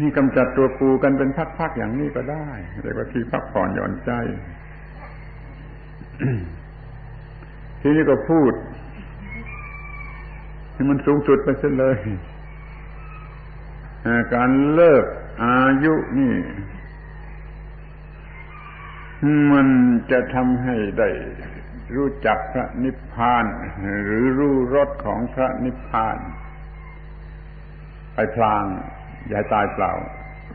นี่กำจัดตัวกูกันเป็นพักๆอย่างนี้ก็ได้เรียกว่าที่พักผ่อนหย่อนใจ ทีนี้ก็พูดให้มันสูงสุดไปเสียเลยการเลิกอายุนี่ มันจะทำให้ได้รู้จักพระนิพพาน หรือรู้รสของพระนิพพาน ไปพลาง อย่าตายเปล่า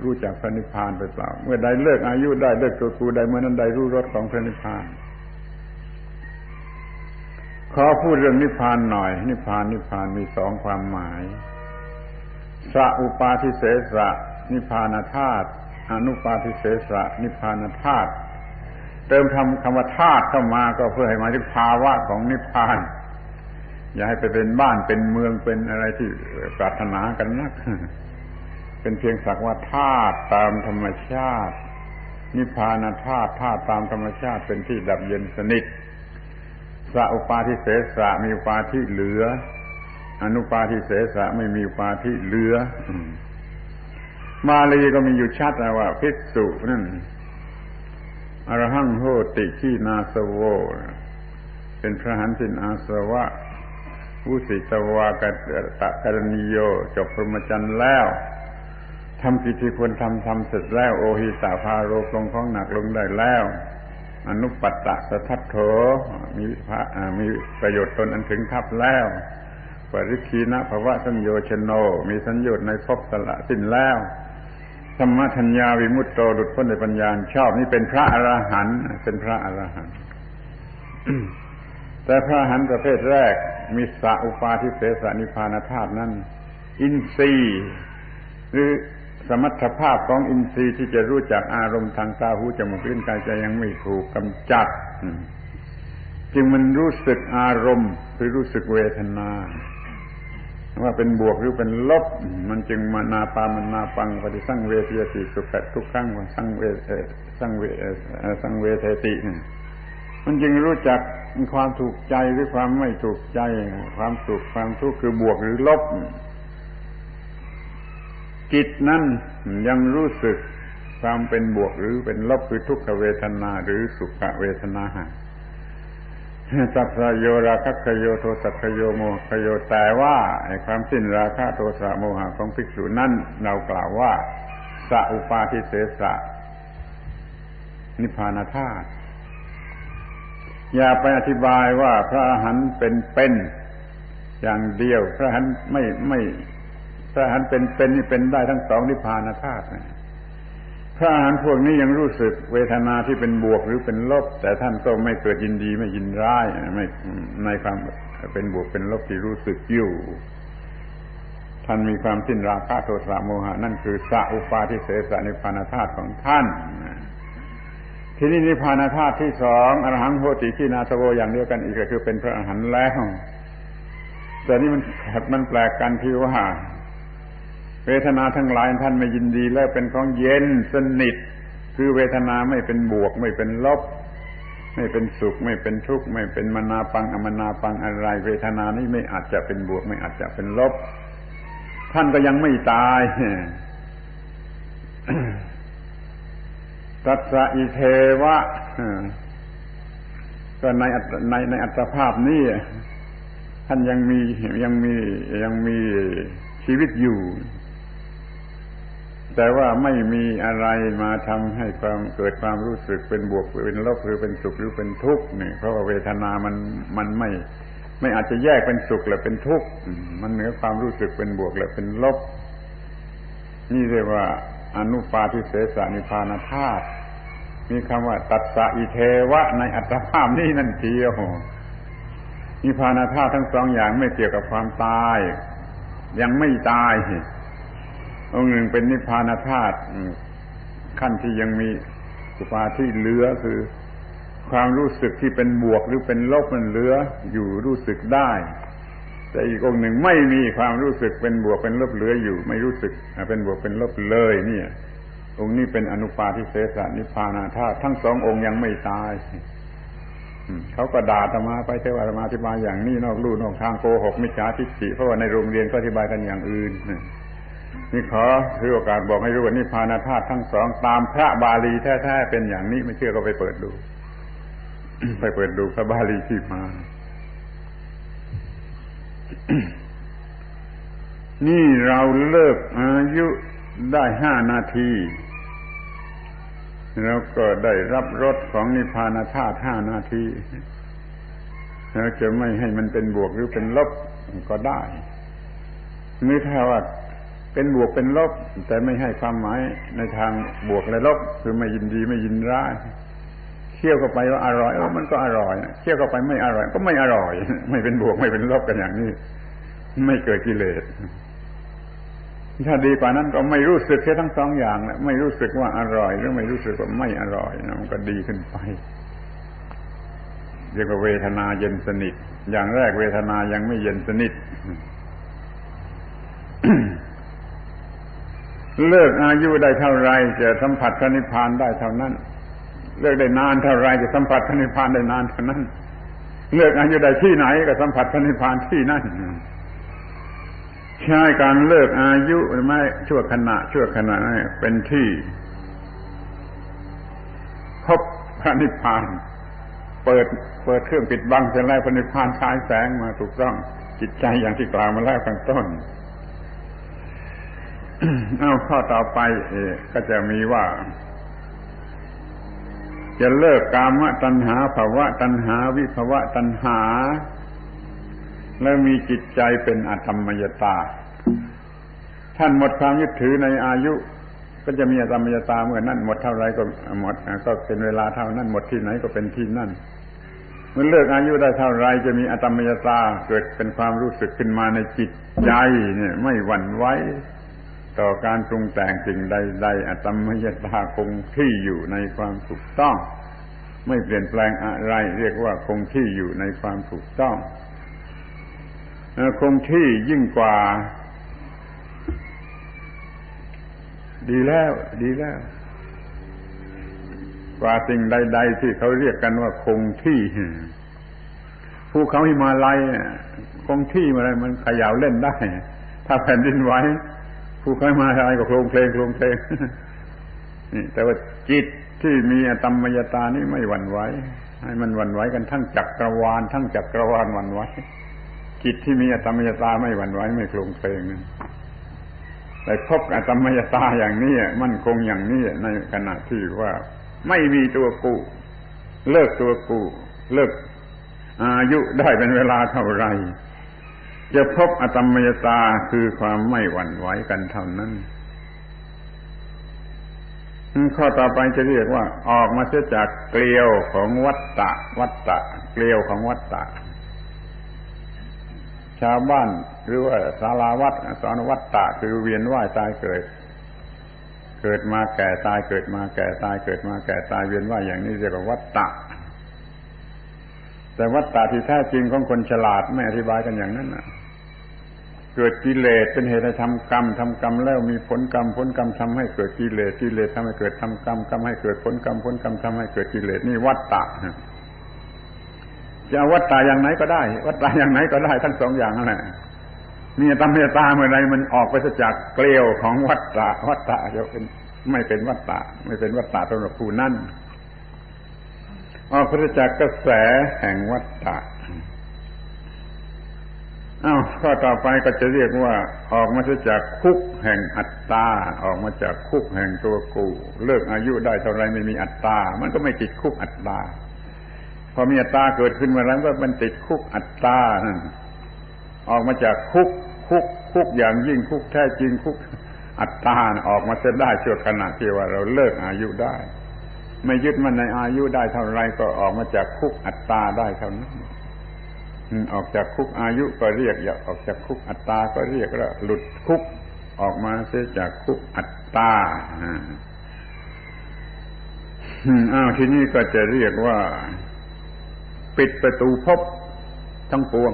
รู้จักพระนิพพานไปเปล่า เมื่อใดเลิกอายุได้เลิกตัวกูได้เมื่อนั้นใดรู้รสของพระนิพพานขอพูดเรื่องนิพพานหน่อย นิพพานนิพพานมีสองความหมายสะอุปาทิเสสะนิพพานธาตุอนุปาทิเสสะนิพพานธาตุเติมคำคำว่าธาตุเข้ามาก็เพื่อให้หมายถึงภาวะของนิพพาน อย่าให้ไปเป็นบ้านเป็นเมืองเป็นอะไรที่ปรารถนากันนัก เป็นเพียงสักว่าธาตุตามธรรมชาติ นิพพานธาตุธาตุตามธรรมชาติเป็นที่ดับเย็นสนิทสะอุปาทิเสสะมีอุปาทิเหลือ อนุปาทิเสสะไม่มีปาทิเหลือ มาลีก็มีอยู่ชัดนะว่าพิสุนั่นอรหังโหติขีนาสโว เป็นพระหันสินอาสวะผู้สิตวากตะกรณีโยจบพรหมจรรย์แล้ว ทำกิจที่ควรทำทำเสร็จแล้ว โอหิตาพาโรคลงของหนักลงได้แล้ว อนุปัตตะสะทัตโถมีพระมีประโยชน์ตนอันถึงทับแล้วปริคีนะภวะสัญโยชโน มีสัญญน์ในภพสละสิ้นแล้วธรรมทัญญาวิมุตโตดุจพ้นในปัญญาชอบนี่เป็นพระอรหันต์เป็นพระอรหันต์แต่พระอรหันต์ประเภทแรก มีสะอุปาทิเสสนิพานธาตุนั้น อินทรีย์หรือ สมรรถภาพของอินทรีย์ที่จะรู้จักอารมณ์ทางตาหูจมูกลิ้นกายใจยังไม่ถูกกำจัด จึงมันรู้สึกอารมณ์คือรู้สึกเวทนา ว่าเป็นบวกหรือเป็นลบ มันจึงมานาปามันนาปังปฏิสั่งเวทีติสุขทุกครั้งสั่งเวสั่งเวสั่งเวทติมันจึงรู้จักความถูกใจหรือความไม่ถูกใจ ความสุขความทุกข์คือบวกหรือลบ จิตนั้นยังรู้สึกความเป็นบวกหรือเป็นลบคือทุกขเวทนาหรือสุขเวทนาสัพพโยราคะคโยโทสัพโยโมคโยแต่ว่าความสิ้นราคะโทสะโมหะของภิกษุนั้นเรากล่าวว่าสัอุปาทิเสสะนิพพานธาตุอย่าไปอธิบายว่าพระอรหันต์เป็นเป็นอย่างเดียว พระอรหันต์ไม่ไม่ ระอรหันต์เป็นเป็นนี่เป็นได้ทั้งสองนิพพานธาตุนะพระอาหารพวกนี้ยังรู้สึกเวทนาที่เป็นบวกหรือเป็นลบ แต่ท่านก็ไม่เกิดยินดีไม่ยินร้ายไม่ในความเป็นบวกเป็นลบที่รู้สึกอยู่ท่านมีความสิ้นราคะโทสะโมหะนั่นคือสัอุปาทิเสสนิพานธาตุของท่านทีนี้นิพพานธาตุที่สองอรหังโหติขีนาสโวอย่างเดียวกันอีกก็คือเป็นพระอรหันต์แล้ว แต่นี่มันมันแปลกกันที่ว่า เวทนาทั้งหลายท่านไม่ยินดีแล้วเป็นของเย็นสนิท คือเวทนาไม่เป็นบวก ไม่เป็นลบ ไม่เป็นสุข ไม่เป็นทุกข์ ไม่เป็นมนาปังอมนาปังอะไร เวทนานี้ไม่อาจจะเป็นบวก ไม่อาจจะเป็นลบ ท่านก็ยังไม่ตายตัสสะอิเทวะก็ในในในอัตภาพนี้ท่านยังมียังมียังมีชีวิตอยู่ แต่ว่าไม่มีอะไรมาทำให้ความเกิดความรู้สึกเป็นบวกเป็นลบหรือเป็นสุขหรือเป็นทุกข์นี่เพราะว่าเวทนามันมันไม่ ไม่อาจจะแยกเป็นสุขหรือเป็นทุกข์มันเหนือความรู้สึกเป็นบวกหรือเป็นลบ นี่เรียกว่าอนุปาทิเสสนิพานธาตุมีคำว่า ตัสสะอิเทวะ ในอัตภาพนี้นั่นเทียวนิพานธาตุทั้งสองอย่างไม่เกี่ยวกับความตาย ยังไม่ตาย องค์หนึ่งเป็นนิพพานธาตุขั้นที่ยังมีสุภาที่เหลือคือ ความรู้สึกที่เป็นบวกหรือเป็นลบมันเหลืออยู่รู้สึกได้ แต่อีกองค์หนึ่งไม่มีความรู้สึกเป็นบวกเป็นลบเหลืออยู่ ไม่รู้สึกเป็นบวกเป็นลบเลย เนี่ย องค์นี้เป็นอนุปาทิเสสนิพพานาธาตุทั้งสององค์ยังไม่ตายเขาก็ด่าธรรมาไปเทวาธรรมาอธิบายอย่างนี้นอกลู่นอกทางโกหกมิจฉาทิฏฐิเพราะว่าในโรงเรียนก็อธิบายกันอย่างอื่น นี่ขอถือโอกาสบอกให้รู้ว่านิพพานธาตุทั้งสองตามพระบาลีแท้ๆเป็นอย่างนี้ไม่เชื่อก็ไปเปิดดู ไปเปิดดูพระบาลีที่มา นี่เราเลิกอายุได้ห้านาทีแล้วก็ได้รับรสของนิพพานธาตุห้านาทีแล้วจะไม่ให้มันเป็นบวกหรือเป็นลบก็ได้นี่ถ้าว่า เป็นบวกเป็นลบ แต่ไม่ให้ความหมายในทางบวกและลบ คือไม่ยินดีไม่ยินร้ายเคี่ยวเข้าไปว่าอร่อยอมันก็อร่อยเคี่ยวเข้าไปไม่อร่อย ก็ไม่อร่อย ไม่เป็นบวกไม่เป็นลบกันอย่างนี้ ไม่เกิดกิเลสถ้าดีกว่านั้นก็ไม่รู้สึกแค่ทั้งสองอย่างแหละไม่รู้สึกว่าอร่อย หรือไม่รู้สึกว่าไม่อร่อยนะมันก็ดีขึ้นไปเรียกว่าเวทนาเย็นสนิท อย่างแรกเวทนายังไม่เย็นสนิท เลิกอายุได้เท่าไรจะสัมผัสพระนิพพานได้เท่านั้น เลิกได้นานเท่าไรจะสัมผัสพระนิพพานได้นานเท่านั้น เลิกอายุได้ที่ไหนก็สัมผัสพระนิพพานที่นั่นใช้การเลิกอายุไม่ชั่วขณะ ชั่วขณะเป็นที่พบพระนิพพาน เปิดเปิดเครื่องปิดบังเสร็จแล้วพระนิพพานฉายแสงมาถูกต้องจิตใจอย่างที่กล่าวมาแล้วข้างต้น เอาข้อต่อไปก็จะมีว่า จะเลิกกามตัณหาภาวะตัณหา วิภาวะตัณหา แล้วมีจิตใจเป็นอธรรมยตา ท่านหมดความยึดถือในอายุ ก็จะมีอธรรมยตาเมื่อนั้นหมดเท่าไรก็หมดก็เป็นเวลาเท่านั้นหมดที่ไหนก็เป็นที่นั่นเมื่อเลิกอายุได้เท่าไรจะมีอธรรมยตาเกิดเป็นความรู้สึกขึ้นมาในจิตใจเนี่ย ไม่หวั่นไหว ต่อการปรุงแต่งสิ่งใดๆอัตมยตาคงที่อยู่ในความถูกต้อง ไม่เปลี่ยนแปลงอะไร เรียกว่าคงที่อยู่ในความถูกต้องคงที่ยิ่งกว่า ดีแล้ว ดีแล้ว กว่าสิ่งใด ๆ ที่เขาเรียกกันว่าคงที่ภูเขาหิมาลัยคงที่อะไรมันขยาวเล่นได้ ถ้าแผ่นดินไหว ผู้ใครมาอะไรก็โครงเพลงโครงเพลงนี่แต่ว่าจิตที่มีอตมมยตานี่ไม่หวั่นไหวให้มันหวั่นไหวกันทั้งจักรวาลทั้งจักรวาลหวั่นไหวจิตที่มีอตมมยตาไม่หวั่นไหวไม่โครงเพลงแต่พบอตมมยตาอย่างนี้มั่นคงอย่างนี้ในขณะที่ว่าไม่มีตัวกูเลิกตัวกูเลิกอายุได้เป็นเวลาเท่าไหร่ จะพบอตมยตาคือความไม่หวั่นไหวกันเท่านั้น ข้อต่อไปจะเรียกว่า ออกมาเสียจากเกลียวของวัตตะ วัตตะ เกลียวของวัตตะ ชาวบ้านหรือว่าสาราวัดสอนวัตตะคือเวียนว่ายตายเกิด เกิดมาแก่ตายเกิดมาแก่ตายเกิดมาแก่ตายเวียนว่ายอย่างนี้เรียกว่าวัตตะแต่วัตตะที่แท้จริงของคนฉลาดไม่อธิบายกันอย่างนั้นนะ เกิดกิเลสเป็นเหตุให้ทำกรรมทำกรรมแล้วมีผลกรรมผลกรรมทำให้เกิดกิเลสกิเลสทำให้เกิดทำกรรมกรรมให้เกิดผลกรรมผลกรรมทำให้เกิดกิเลสนี่วัตตะจะวัตตาอย่างไหนก็ได้ วัตตาอย่างไหนก็ได้ทั้งสองอย่างนั่นแหละนี่ตาเมตตาเมื่อไรมันออกไปจากเกลียวของวัตตะวัตตะจะเป็นไม่เป็นวัตตะไม่เป็นวัตตะสำหรับผู้นั่นออกไปจากกระแสแห่งวัตตะ อ้าวข้อต่อไปก็จะเรียกว่าออกมาจากคุกแห่งอัตตา ออกมาจากคุกแห่งตัวกู เลิกอายุได้เท่าไรไม่มีอัตตา มันก็ไม่ติดคุกอัตตา พอมีอัตตาเกิดขึ้นมาแล้วก็มันติดคุกอัตตานั่นออกมาจากคุกคุกคุกอย่างยิ่งคุกแท้จริงคุกอัตตาออกมาจะได้ชั่วขณะที่ว่าเราเลิกอายุได้ ไม่ยึดมันในอายุได้เท่าไรก็ออกมาจากคุกอัตตาได้เท่านั้น ออกจากคุกอายุก็เรียก อยากออกจากคุกอัตตาก็เรียกแล้วหลุดคุกออกมาเสียจากคุกอัตตาอ้าวที่นี่ก็จะเรียกว่า ปิดประตูพบทั้งปวง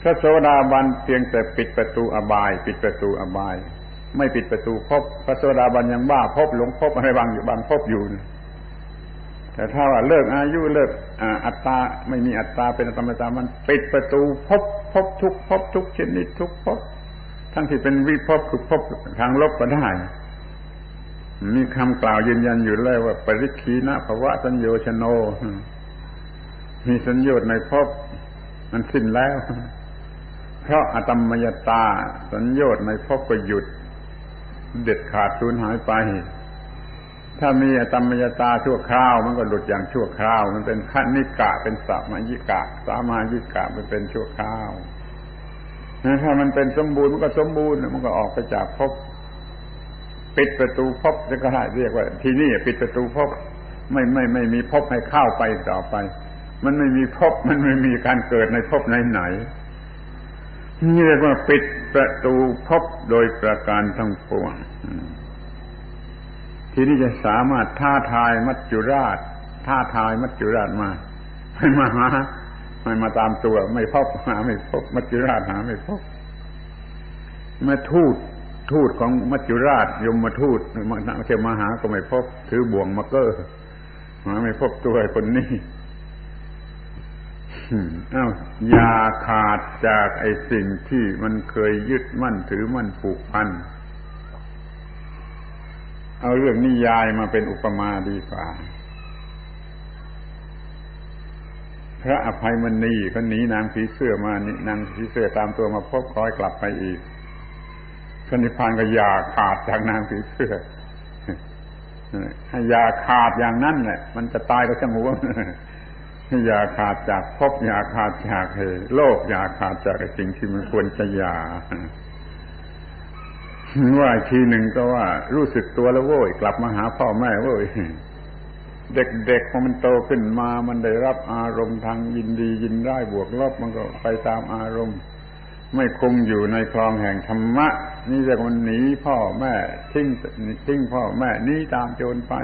พระโสดาบันเพียงแต่ปิดประตูอบาย ปิดประตูอบาย ไม่ปิดประตูพบ พระโสดาบันยังบ้าพบหลงพบอะไรบางอยู่บางพบอยู่ แต่ถ้าว่าเลิกอายุเลิก อัตตาไม่มีอัตตาเป็นธรรมชามันปิดประตูพบพบทุกพบทุกชนิดทุกพบ ทั้งที่เป็นวิภพคือภพทางลบก็ได้มีคำกล่าวยืนยันอยู่เลยว่า ปริคีนะภวะสัญโยชโน มีสัญญชน์ในภพมันสิ้นแล้ว เพราะอตมมยตา สัญญชน์ในภพก็หยุด เด็ดขาดสูญหายไป ถ้ามีอตมมยตาชั่วคราว มันก็หลุดอย่างชั่วคราว มันเป็นขั้นนิกะเป็นสามายิกะ สามายิกะมันเป็นชั่วคราวถ้ามันเป็นสมบูรณ์มันก็สมบูรณ์มันก็ออกไปจากภพปิดประตูภพจะก็ได้เรียกว่า ที่นี่ปิดประตูภพไม่ไม่ไม่มีภพให้เข้าไปต่อไป มันไม่มีภพมันไม่มีการเกิดในภพไหนไหนนี่เรียกว่าปิดประตูภพโดยประการทั้งปวง ทีนี้จะสามารถท้าทายมัจจุราชท้าทายมัจจุราชมาให้มาหาไม่มาตามตัว ไม่พบหาไม่พบ มัจจุราชหาไม่พบเมื่อทูตทูตของมัจจุราชยมมาทูตมาเที่ยวมาหาก็ไม่พบ ถือบ่วงมาเกอหาไม่พบตัวคนนี้อ้าวอย่าขาดจากไอ้สิ่งที่มันเคยยึดมั่นถือมั่นผูกพัน เอาเรื่องนิยายมาเป็นอุปมาดีกว่า พระอภัยมณีเขาหนีนางผีเสื้อมานี่นางผีเสื้อตามตัวมาพบคอยกลับไปอีกพระนิพพานก็อย่าขาดจากนางผีเสื้ออย่าขาดอย่างนั้นแหละ มันจะตายก็ช่างหัวให้อย่าขาดจากพบอย่าขาดจากเหโลกอย่าขาดจากสิ่งที่มันควรจะอย่า ว่าทีหนึ่งก็ว่ารู้สึกตัวแล้วโว้ยกลับมาหาพ่อแม่โว้ยเด็กๆพอมันโตขึ้นมามันได้รับอารมณ์ทางยินดียินร้ายบวกลบมันก็ไปตามอารมณ์ ไม่คงอยู่ในคลองแห่งธรรมะ นี่เรียกมันหนีพ่อแม่ทิ้งทิ้งพ่อแม่หนีตามโจรไป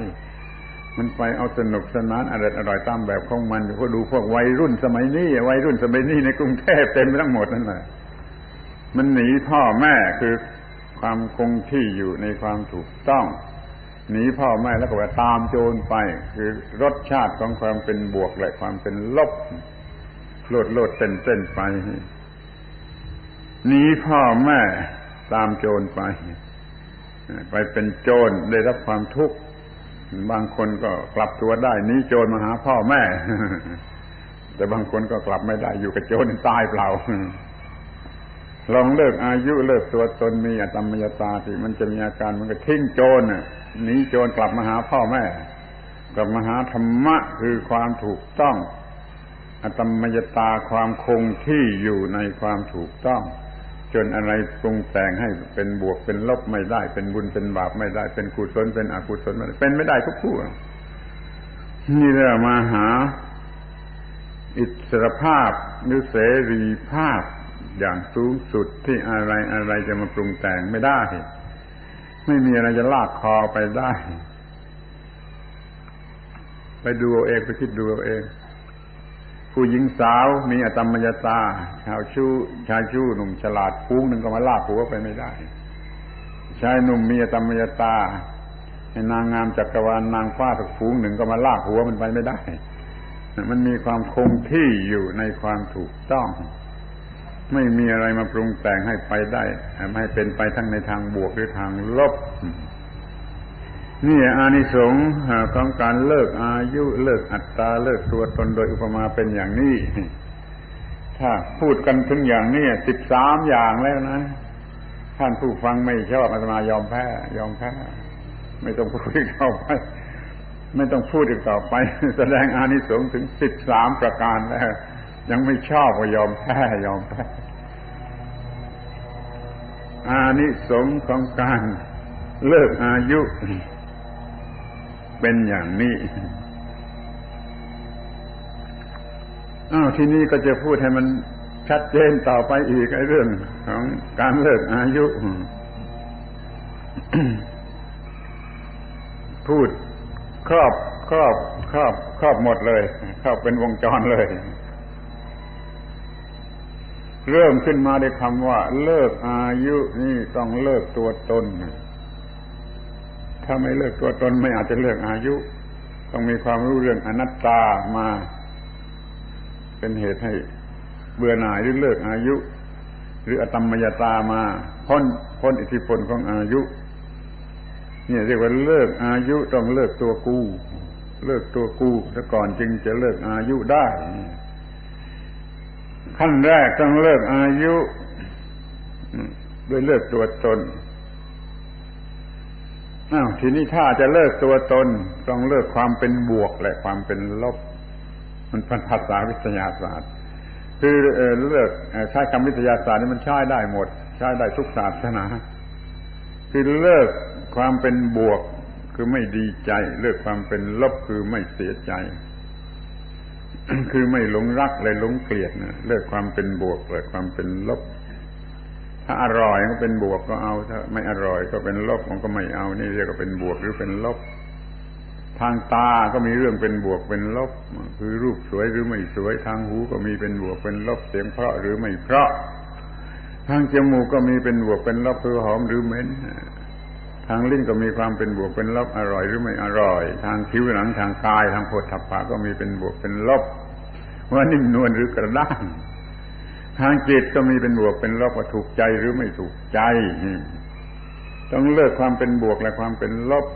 มันไปเอาสนุกสนานอร่อยอร่อยตามแบบของมันพอดูพวกวัยรุ่นสมัยนี้วัยรุ่นสมัยนี้ในกรุงเทพเต็มไปทั้งหมดนั่นแหละมันหนีพ่อแม่คือ ความคงที่อยู่ในความถูกต้องหนีพ่อแม่แล้วก็ไปตามโจรไป คือรสชาติของความเป็นบวกและความเป็นลบโลดโลดเต้นเต้นไปหนีพ่อแม่ตามโจรไป ไปเป็นโจรได้รับความทุกข์บางคนก็กลับตัวได้หนีโจรมาหาพ่อแม่ แต่บางคนก็กลับไม่ได้อยู่กับโจรตายเปล่า ลองเลิกอายุเลิกตัวตนมีอตมยตาสิมันจะมีอาการมันก็ทิ้งโจรหนีโจรกลับมาหาพ่อแม่ กลับมาหาธรรมะคือความถูกต้องอตมยตาความคงที่อยู่ในความถูกต้อง จนอะไรปรุงแต่งให้เป็นบวกเป็นลบไม่ได้ เป็นบุญเป็นบาปไม่ได้ เป็นกุศลเป็นอกุศลไม่ได้เป็นไม่ได้ทุกผู้นี่เรามาหา อิสรภาพหรือเสรีภาพ อย่างสูงสุดที่อะไรอะไรจะมาปรุงแต่งไม่ได้ ไม่มีอะไรจะลากคอไปได้ ไปดูเอาเองไปคิดดูเอาเอง ผู้หญิงสาวมีอตมมยตาชาวชู้ชายชู้หนุ่มฉลาดฟูงหนึ่งก็มาลากหัวไปไม่ได้ชายหนุ่มมีอตมมยตาให้นางงามจักรวาลนางฟ้าสักฟูงหนึ่งก็มาลากหัวมันไปไม่ได้ มันมีความคงที่อยู่ในความถูกต้อง ไม่มีอะไรมาปรุงแต่งให้ไปได้ให้เป็นไปทั้งในทางบวกหรือทางลบ นี่อานิสงส์ของการเลิกอายุเลิกอัตตาเลิกตัวตนโดยอุปมาเป็นอย่างนี้ ถ้าพูดกันถึงอย่างนี้สิบสามอย่างแล้วนะ ท่านผู้ฟังไม่ชอบอาตมายอมแพ้ ยอมแพ้ไม่ต้องพูดอีกต่อไป ไม่ต้องพูดอีกต่อไป แสดงอานิสงส์ถึงสิบสามประการแล้ว ยังไม่ชอบก็ยอมแพ้ยอมแพ้อานิสงส์ของการเลิกอายุ เป็นอย่างนี้อ้าวที่นี่ก็จะพูดให้มันชัดเจนต่อไปอีกไอ้เรื่องของการเลิกอายุ พูดครอบครอบครอบ ครอบหมดเลย ครอบเป็นวงจรเลย เริ่มขึ้นมาด้วยคำว่า เลิกอายุนี่ต้องเลิกตัวตน ถ้าไม่เลิกตัวตนไม่อาจจะเลิกอายุ ต้องมีความรู้เรื่องอนัตตามา เป็นเหตุให้เบื่อหน่ายหรือเลิกอายุ หรืออตมมยตามาพ้นพ้นอิทธิพลของอายุ เนี่ยเรียกว่าเลิกอายุต้องเลิกตัวกู เลิกตัวกูซะก่อนจึงจะเลิกอายุได้ ขั้นแรกต้องเลิกอายุด้วยเลิกตัวตนอ้าวทีนี้ถ้าจะเลิกตัวตน ต้องเลิกความเป็นบวกและความเป็นลบ มันเป็นภาษาวิทยาศาสตร์ คือเลิกใช้คำวิทยาศาสตร์นี่มันใช้ได้หมด ใช้ได้ทุกศาสนา คือเลิกความเป็นบวกคือไม่ดีใจ เลิกความเป็นลบคือไม่เสียใจ คือไม่หลงรักเลยหลงเกลียดนะเลิกความเป็นบวกเลิกความเป็นลบ ถ้าอร่อยก็เป็นบวกก็เอา ถ้า ไม่อร่อยก็เป็นลบมันก็ไม่เอา นี่เรียกว่าเป็นบวกหรือเป็นลบ ทางตาก็มีเรื่องเป็นบวกเป็นลบ คือรูปสวยหรือไม่สวย ทางหูก็มีเป็นบวกเป็นลบ เสียงเพราะหรือไม่เพราะ ทางจมูกก็มีเป็นบวกเป็นลบคือหอมหรือเหม็น ทางลิ้นก็มีความเป็นบวกเป็นลบอร่อยหรือไม่อร่อย ทางคิ้วหนังทางกายทางโผฏฐัพพะก็มีเป็นบวกเป็นลบ ว่านิ่มนวลหรือกระด้างทางจิตก็มีเป็นบวกเป็นลบว่าถูกใจหรือไม่ถูกใจต้องเลิกความเป็นบวกและความเป็นลบ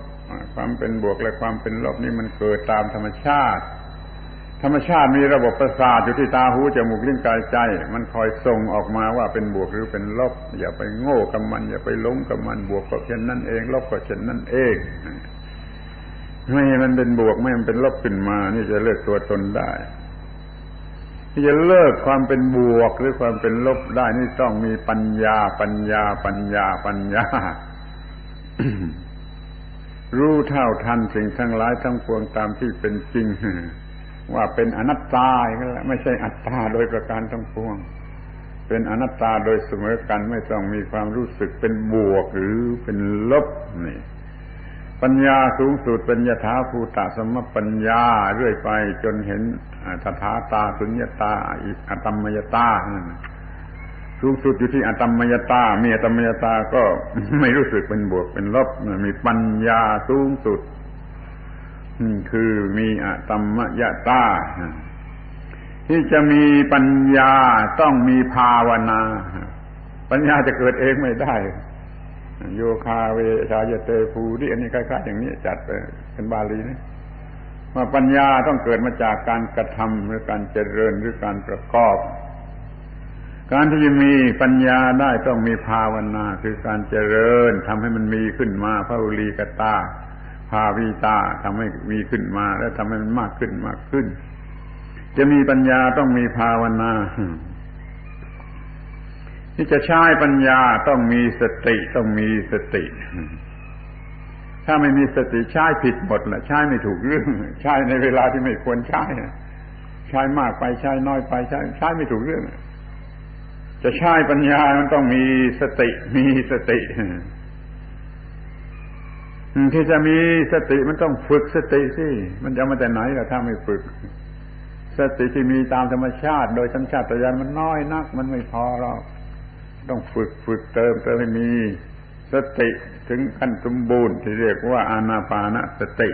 ความเป็นบวกและความเป็นลบนี่มันเกิดตามธรรมชาติ ธรรมชาติมีระบบประสาทอยู่ที่ตาหูจมูกลิ้นกายใจ มันคอยส่งออกมาว่าเป็นบวกหรือเป็นลบ อย่าไปโง่กับมัน อย่าไปหลงกับมันบวกก็เช่นนั้นเองลบก็เช่นนั้นเองไม่ให้มันเป็นบวกไม่ให้มันเป็นลบขึ้นมา นี่จะเลิกตัวตนได้ที่จะเลิกความเป็นบวกหรือความเป็นลบได้นี่ต้องมีปัญญา ปัญญา ปัญญาปัญญา รู้เท่าทันสิ่งทั้งหลายทั้งปวงตามที่เป็นจริง ว่าเป็นอนัตตาไม่ใช่อัตตาโดยประการทั้งปวง เป็นอนัตตาโดยเสมอกันไม่ต้องมีความรู้สึกเป็นบวกหรือเป็นลบนี่ ปัญญาสูงสุดเป็นยถาภูตสมปัญญาเรื่อยไปจนเห็นตถาตาสุญญตาอัตมยตาสูงสุดอยู่ที่อัตมยตามีอัตมยตาก็ไม่รู้สึกเป็นบวกเป็นลบมีปัญญาสูงสุด คือมีอัตมยตาที่จะมีปัญญาต้องมีภาวนา ปัญญาจะเกิดเองไม่ได้ โยคาเวชายเตภูที่อันนี้คล้ายๆอย่างนี้จัดเป็นบาลีนะว่าปัญญาต้องเกิดมาจากการกระทำหรือการเจริญหรือการประกอบ การที่จะมีปัญญาได้ต้องมีภาวนา คือการเจริญทำให้มันมีขึ้นมาพระอุลีกตา ภาวิตาทำให้มีขึ้นมา แล้วทำให้มันมากขึ้นมากขึ้น จะมีปัญญาต้องมีภาวนาที่จะใช้ปัญญาต้องมีสติต้องมีสติ ถ้าไม่มีสติใช้ผิดหมดแหละใช้ไม่ถูกเรื่อง ใช้ในเวลาที่ไม่ควรใช้ใช้มากไปใช้น้อยไปใช้ใช้ไม่ถูกเรื่อง จะใช้ปัญญามันต้องมีสติมีสติ ที่จะมีสติมันต้องฝึกสติสิมันจะมาแต่ไหนล่ะถ้าไม่ฝึก สติที่มีตามธรรมชาติ โดยสัญชาตญาณมันน้อยนัก มันไม่พอหรอกต้องฝึกฝึกเติมเติมให้มี สติถึงขั้นสมบูรณ์ที่เรียกว่าอานาปานสติ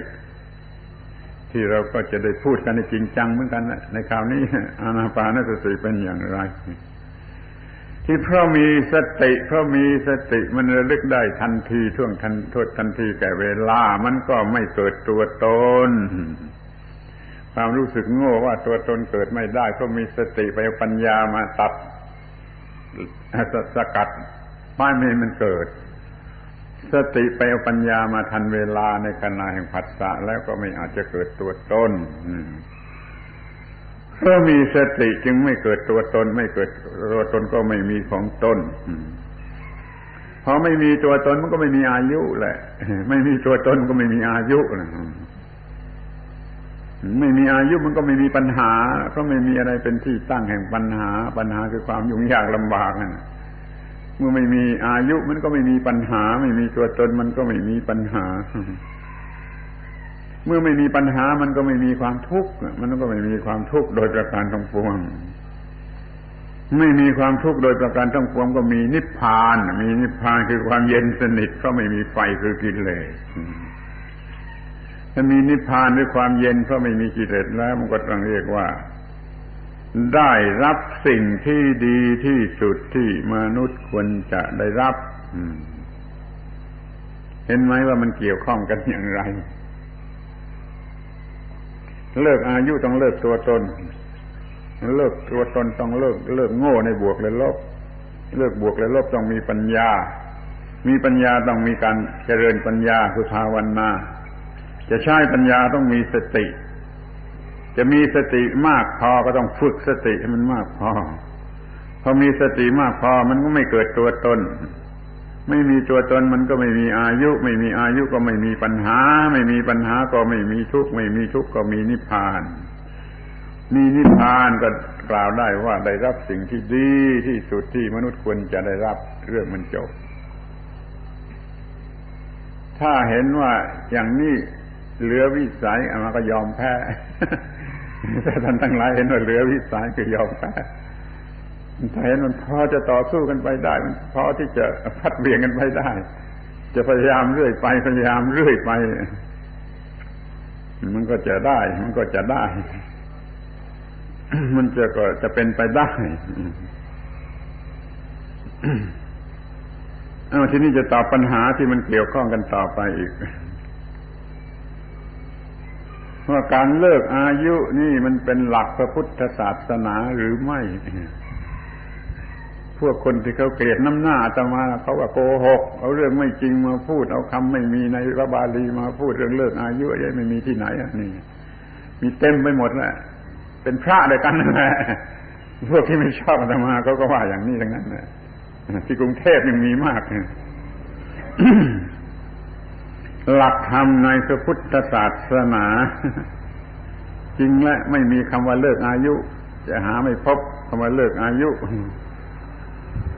ที่เราก็จะได้พูดกันในจริงจังเหมือนกันในคราวนี้อานาปานสติเป็นอย่างไร ที่เพราะมีสติเพราะมีสติมันระลึกได้ทันทีท่วงทันโทษทันทีแก่เวลา มันก็ไม่เกิดตัวตนความรู้สึกโง่ว่าตัวตนเกิดไม่ได้เพราะมีสติไปปัญญามาตัดสกัดไม่ให้มันเกิด สติไปเอาปัญญามาทันเวลาในขณะแห่งผัสสะแล้วก็ไม่อาจจะเกิดตัวตน เพราะมีสติจึงไม่เกิดตัวตน ไม่เกิดตัวตนก็ไม่มีของตนพอไม่มีตัวตนมันก็ไม่มีอายุแหละ ไม่มีตัวตนก็ไม่มีอายุนะไม่มีอายุมันก็ไม่มีปัญหา เพราะไม่มีอะไรเป็นที่ตั้งแห่งปัญหา ปัญหาคือความยุ่งยากลำบากนั่นเมื่อไม่มีอายุมันก็ไม่มีปัญหา ไม่มีตัวตนมันก็ไม่มีปัญหา เมื่อไม่มีปัญหามันก็ไม่มีความทุกข์มันก็ไม่มีความทุกข์โดยประการทั้งปวง ไม่มีความทุกข์โดยประการทั้งปวงก็มีนิพพาน มีนิพพานคือความเย็นสนิทเพราะไม่มีไฟคือกิเลสถ้ามีนิพพานด้วยความเย็นเพราะไม่มีกิเลสแล้ว มันก็ต้องเรียกว่า ได้รับสิ่งที่ดีที่สุดที่มนุษย์ควรจะได้รับเห็นไหมว่ามันเกี่ยวข้องกันอย่างไร เลิกอายุต้องเลิกตัวตน เลิกตัวตนต้องเลิก เลิกโง่ในบวกและลบ เลิกบวกและลบต้องมีปัญญา มีปัญญาต้องมีการเจริญปัญญาคือภาวนาจะใช้ปัญญาต้องมีสติ จะมีสติมากพอก็ต้องฝึกสติให้มันมากพอพอมีสติมากพอมันก็ไม่เกิดตัวตน ไม่มีตัวตนมันก็ไม่มีอายุ ไม่มีอายุก็ไม่มีปัญหา ไม่มีปัญหาก็ไม่มีทุกข์ไม่มีทุกข์ก็มีนิพพาน มีนิพพานก็กล่าวได้ว่าได้รับสิ่งที่ดีที่สุดที่มนุษย์ควรจะได้รับเรื่องมันจบ ถ้าเห็นว่าอย่างนี้เหลือวิสัยอามาก็ยอมแพ้ถ้าท่านทั้งหลายเห็นว่าเหลือวิสัยก็ยอมแพ้ ถ้าเห็นมันพอจะต่อสู้กันไปได้ มันพอที่จะพัดเบี่ยงกันไปได้ จะพยายามเรื่อยไปพยายามเรื่อยไป มันก็จะได้ มันก็จะได้ มันจะก็จะเป็นไปได้เอาทีนี้จะตอบปัญหาที่มันเกี่ยวข้องกันต่อไปอีกว่าการเลิกอายุนี่มันเป็นหลักพระพุทธศาสนาหรือไม่ พวกคนที่เขาเกลียดน้ำหน้าอาตมาเขาว่าโกหก เอาเรื่องไม่จริงมาพูด เอาคำไม่มีในพระบาลีมาพูดเรื่องเลิกอายุยังไม่มีที่ไหนนี่ มีเต็มไปหมดแหละเป็นพระเดียกันนั่นแหละพวกที่ไม่ชอบอาตมาเขาก็ว่าอย่างนี้ทั้งนั้นนะที่กรุงเทพยังมีมากหลักธรรมในพระพุทธศาสนา จริงและไม่มีคำว่าเลิกอายุ จะหาไม่พบคำว่าเลิกอายุ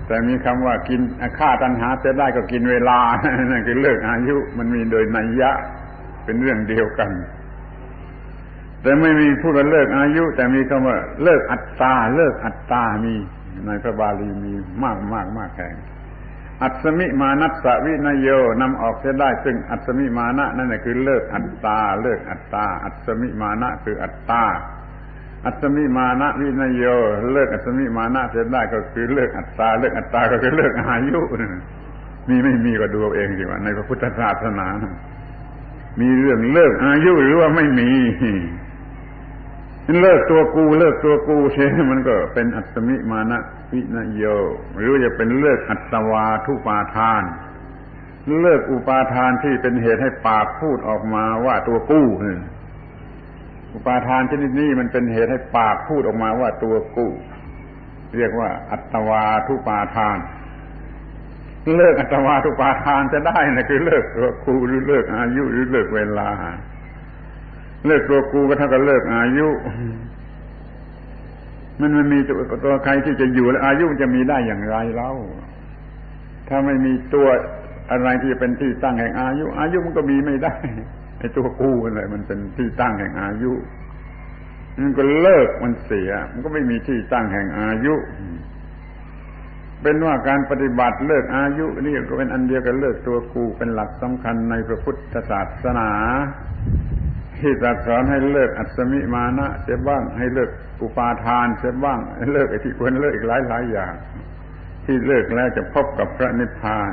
แต่มีคำว่ากินฆ่าตัณหาจะได้ก็กินเวลานั่นคือเลิกอายุ มันมีโดยนัยยะเป็นเรื่องเดียวกัน แต่ไม่มีพูดว่าเลิกอายุ แต่มีคำว่า เลิกอัตตา เลิกอัตตามีในพระบาลีมีมากมากมากแห่งอัศมิมานัสสวินโยนำออกเสียได้ ซึ่งอัศมิมานะนั่นแหละคือเลิกอัตตา เลิกอัตตา อัศมิมานะคืออัตตา อัศมิมานะวินโย เลิกอัศมิมานะเสียได้ก็คือเลิกอัตตาเลิกอัตตาก็คือเลิกอายุมีไม่มีก็ดูเองสิว่าในพระพุทธศาสนามีเรื่องเลิกอายุหรือว่าไม่มีเลิกตัวกูเลิกตัวกูเช่มันก็เป็นอัศมิมานะวินโย หรือจะเป็นเลิกอัตวาทุปาทาน เลิกอุปาทานที่เป็นเหตุให้ปากพูดออกมาว่าตัวกู้ อุปาทานชนิดนี้มันเป็นเหตุให้ปากพูดออกมาว่าตัวกู้เรียกว่า อัตวาทุปาทาน เลิกอัตวาทุปาทานจะได้นะคือเลิกตัวกูหรือเลิกอายุหรือเลิกเวลา เลิกตัวกูก็เท่ากับเลิกอายุ มันมันมีตัวตัวใครที่จะอยู่แล้วอายุจะมีได้อย่างไรเล่าถ้าไม่มีตัวอะไรที่เป็นที่ตั้งแห่งอายุ อายุมันก็มีไม่ได้ อ้ตัวกู้อะไรมันเป็นที่ตั้งแห่งอายุมันก็เลิกมันเสีย มันก็ไม่มีที่ตั้งแห่งอายุ เป็นว่าการปฏิบัติเลิกอายุนี่ก็เป็นอันเดียวกับเลิกตัวกูเป็นหลักสำคัญในพระพุทธศาสนา ที่ตรัสสอนให้เลิกอัศมิมานะเสียบ้าง ให้เลิกอุปาทานเสียบ้างเลิกไอ้ที่ควรเลิกอีกหลายหลายอย่าง ที่เลิกแล้วจะพบกับพระนิพพาน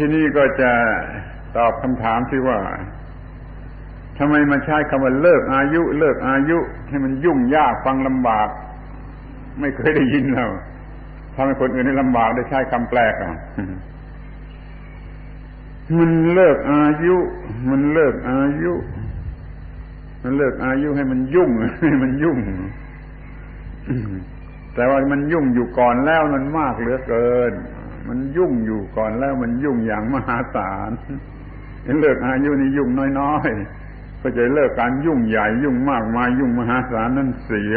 ทีนี้ก็จะตอบคำถามที่ว่าทำไมมาใช้คำว่าเลิกอายุ เลิกอายุ ให้มันยุ่งยากฟังลำบาก ไม่เคยได้ยินเราทำให้คนอื่นได้ลำบากได้ใช้คำแปลกอะมันเลิกอายุ มันเลิกอายุ มันเลิกอายุให้มันยุ่งให้มันยุ่ง แต่ว่ามันยุ่งอยู่ก่อนแล้วมันมากเหลือเกิน มันยุ่งอยู่ก่อนแล้วมันยุ่งอย่างมหาศาลเลิกอายุนี่ยุ่งน้อยๆก็จะเลิกการยุ่งใหญ่ยุ่งมากมายยุ่งมหาศาลนั่นเสีย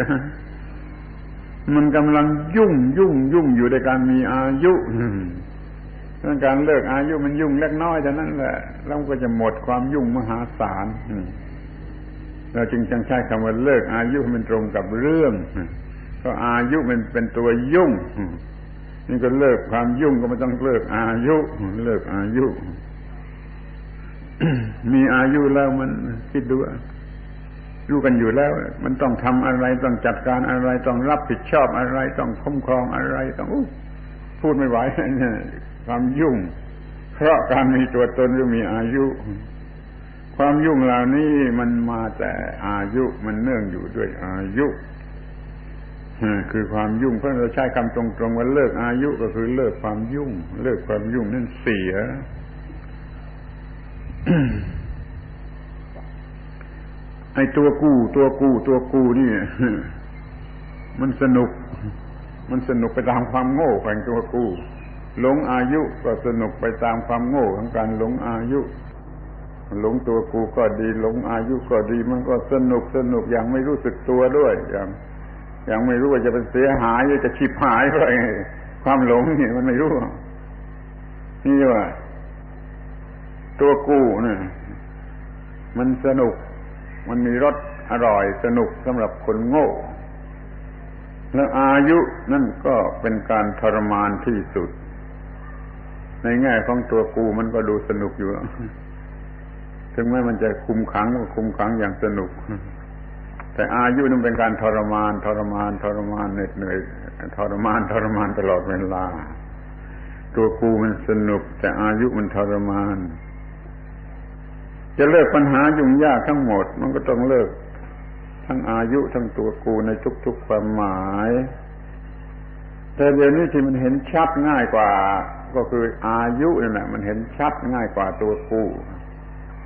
มันกำลังยุ่งยุ่งยุ่งอยู่ในการมีอายุเรื่องการเลิกอายุมันยุ่งเล็กน้อยแต่นั้นแหละแล้วก็จะหมดความยุ่งมหาศาลเราจึงจังใช้คำว่าเลิกอายุมันตรงกับเรื่องก็อายุมันเป็นตัวยุ่ง นี่ก็เลิกความยุ่งก็ไม่ต้องเลิกอายุ เลิกอายุ มีอายุแล้วมันคิดดูรู้กันอยู่แล้ว มันต้องทำอะไรต้องจัดการอะไร ต้องรับผิดชอบอะไร ต้องคุ้มครองอะไร ต้องพูดไม่ไหวเนี่ยความยุ่ง เพราะการมีตัวตนหรือมีอายุ ความยุ่งเหล่านี้มันมาแต่อายุมันเนื่องอยู่ด้วยอายุ คือความยุ่งเพราะเราใช้คำตรงๆว่าเลิกอายุก็คือเลิกความยุ่ง เลิกความยุ่งนั่นเสียไอ้ตัวกู้ตัวกู้ตัวกู้นี่มันสนุก มันสนุกไปตามความโง่ของตัวกู้หลงอายุก็สนุกไปตามความโง่ของการหลงอายุหลงตัวกูก็ดีหลงอายุก็ดี มันก็สนุกสนุกอย่างไม่รู้สึกตัวด้วยอย่าง ย่างไม่รู้ว่าจะเป็นเสียหายหรือจะชิบหายอะไรความหลงนี่มันไม่รู้ นี่ว่า ตัวกูเนี่ยมันสนุก มันมีรสอร่อยสนุกสำหรับคนโง่ แล้วอายุนั่นก็เป็นการทรมานที่สุด ในแง่ของตัวกูมันก็ดูสนุกอยู่ถึงแม้มันจะคุมขังก็คุมขังอย่างสนุก แต่อายุนั้นเป็นการทรมาน ทรมาน ทรมานเหน็ดเหนื่อยทรมานทรมานตลอดเวลา ตัวกูมันสนุก แต่อายุมันทรมาน จะเลิกปัญหายุ่งยากทั้งหมด มันก็ต้องเลิก ทั้งอายุทั้งตัวกูในทุกๆความหมาย แต่เดี๋ยวนี้ที่มันเห็นชัดง่ายกว่า ก็คืออายุนี่แหละมันเห็นชัดง่ายกว่าตัวกู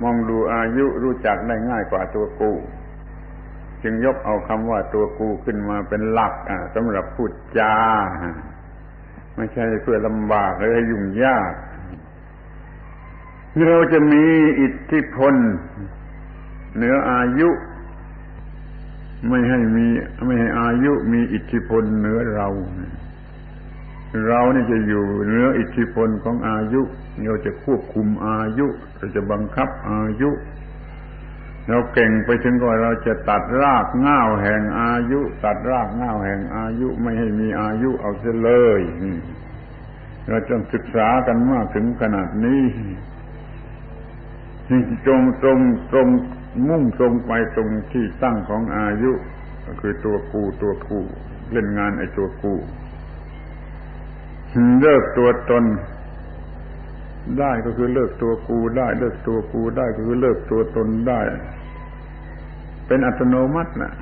มองดูอายุรู้จักได้ง่ายกว่าตัวกู จึงยกเอาคำว่าตัวกูขึ้นมาเป็นหลักสำหรับพูดจา ไม่ใช่เพื่อลำบากหรือยุ่งยากเราจะมีอิทธิพลเหนืออายุ ไม่ให้มีไม่ให้อายุมีอิทธิพลเหนือเรา เราเนี่ยจะอยู่เหนืออิทธิพลของอายุ เราจะควบคุมอายุ เราจะบังคับอายุ เราเก่งไปถึงก่อนเราจะตัดรากง่าวแห่งอายุ ตัดรากง่าวแห่งอายุไม่ให้มีอายุเอาเสียเลยเราจงศึกษากันมากถึงขนาดนี้ตรงตรงตรงมุ่งตรงไปตรงที่ตั้งของอายุ ก็คือตัวกูตัวกูเล่นงานไอ้ตัวกูเลิกตัวตน ได้ก็คือเลิกตัวกูได้ เลิกตัวกูได้ก็คือเลิกตัวตนได้ เป็นอัตโนมัตินะ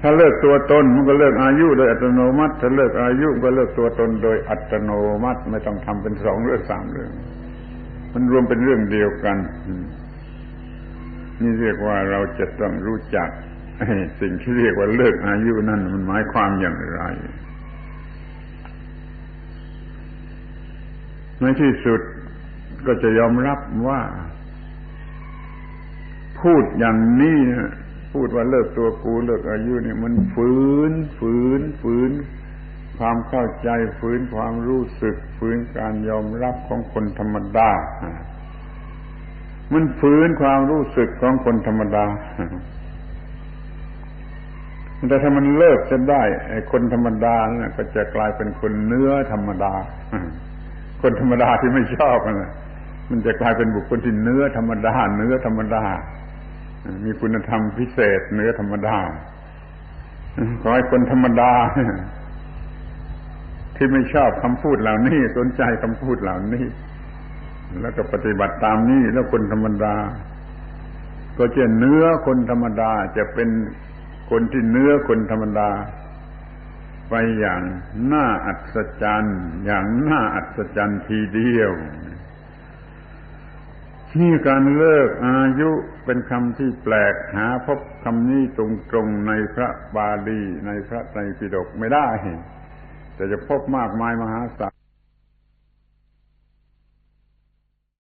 ถ้าเลิกตัวตนมันก็เลิกอายุโดยอัตโนมัติ ถ้าเลิกอายุก็เลิกตัวตนโดยอัตโนมัติ ไม่ต้องทำเป็นสองเรื่องสามเรื่อง มันรวมเป็นเรื่องเดียวกัน นี่เรียกว่าเราจะต้องรู้จักสิ่งที่เรียกว่าเลิกอายุนั่นมันหมายความอย่างไร ในที่สุดก็จะยอมรับว่า พูดอย่างนี้พูดว่าเลิกตัวกูเลิกอายุเนี่ยมันฝืน ฝืน ฝืน ความเข้าใจฝืนความรู้สึก ฝืนการยอมรับของคนธรรมดา มันฝืนความรู้สึกของคนธรรมดาแต่ถ้ามันเลิกจะได้ไอ้คนธรรมดาเนี่ยก็จะกลายเป็นคนเนื้อธรรมดา คนธรรมดาที่ไม่ชอบมันมันจะกลายเป็นบุคคลที่เนื้อธรรมดา เนื้อธรรมดา มีคุณธรรมพิเศษเนื้อธรรมดาขอให้คนธรรมดา ที่ไม่ชอบคำพูดเหล่านี้สนใจคำพูดเหล่านี้ แล้วก็ปฏิบัติตามนี้แล้วคนธรรมดา ก็จะเนื้อคนธรรมดา จะเป็นคนที่เนื้อคนธรรมดา ไปอย่างน่าอัศจรรย์ อย่างน่าอัศจรรย์ทีเดียว นี่การเลิกอายุเป็นคำที่แปลกหาพบคำนี้ตรงๆในพระบาลีในพระไตรปิฎกไม่ได้ แต่จะพบมากมายมหาศาล